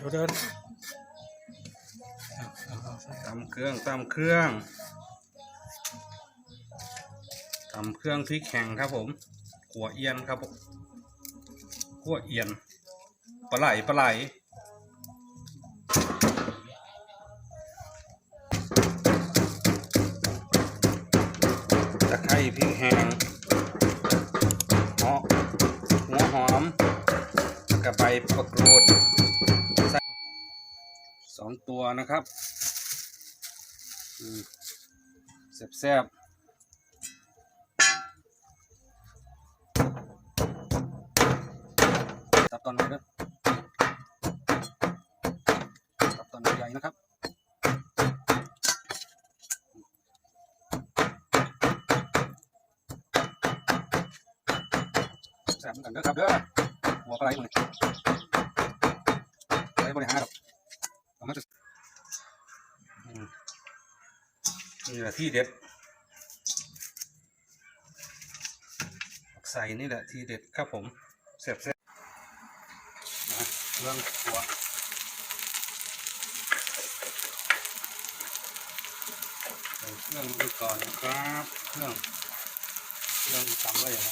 เดี๋ยวเดินตำเครื่องตำเครื่องตำเครื่องพริกแห้งครับผมขัวเอียนครับผมขัวเอียนปลาไหลปลาไหลตะไคร้พริกแห้งหอหัวหอมกระใบมะกรูด สองตัวนะครับอืมแซ่บๆตับตอนไหนเด้อตับตอนใหญ่นะครับแซ่บเหมือนกันเด้อครับเด้อหัวปลาไหลหมดเลยปลาไหลบริหารครับ มาจะนี่แหละที่เด็ดใส่นี่แหละที่เด็ดครับผมเสร็จเสร็จนะเรื่องหัวเครื่องดูก่อนนะครับ เครื่อง เครื่องตำไว้อย่างไร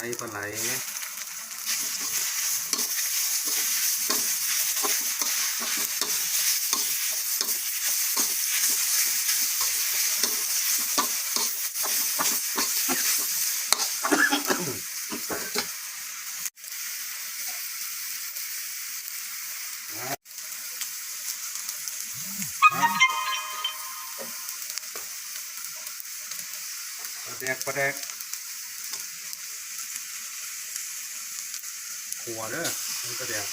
ส่ปลาไหลปลาแดกปลาแดก หัวเด้อมันปลาแดก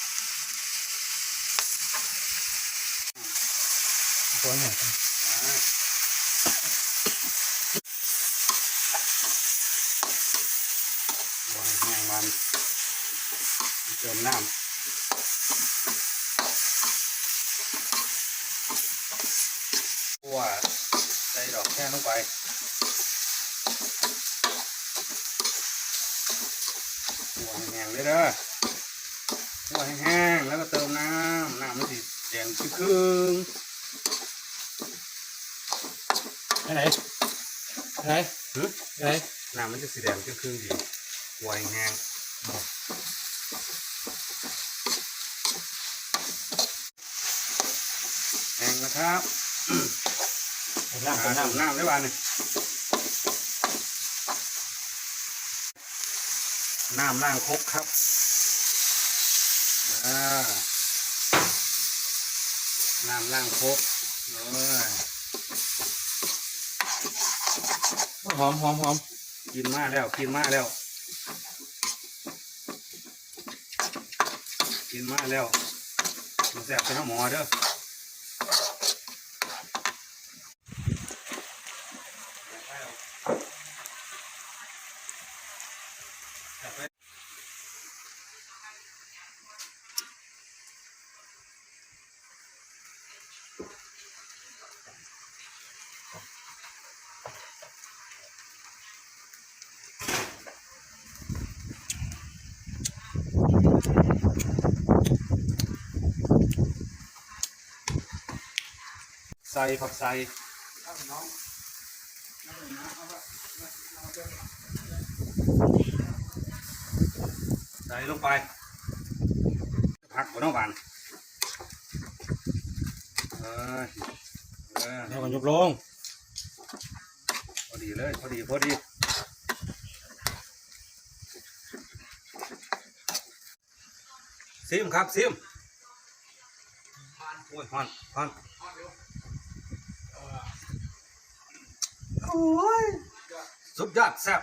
หัวหน่อยครับอ่าหัวให้แห้งมันเติมน้ำหัวใส่ดอกแค่ลงไปหัวแห้งๆเลยเด้อ หัวแห้งๆแล้วก็เติมน้ำน้ำมันสิแดงครึ่งไปไหนไปไหนๆหึไปไหนน้ำมันจะสีแดงครึ่งๆดีหัวแห้งๆแห้งนะครับไปน้ำไปน้ำน้ำได้บ้านนี่น้ำล่างครกครับ อ่าน้ำล่างครบเลยหอมหอมหอมกินมากแล้ว กินมากแล้ว กินมากแล้วแซ่บเป็นน้ำหมอเด้อ ส่ผักใส่ใส่ลงไป ผักบนน้องบานเออเออเดี๋ยวก่อนยกลง พอดีเลย พอดี พอดีซิมครับซิมโอ้ยฮอนฮอน โอ้ยสุดยอดแซ่บ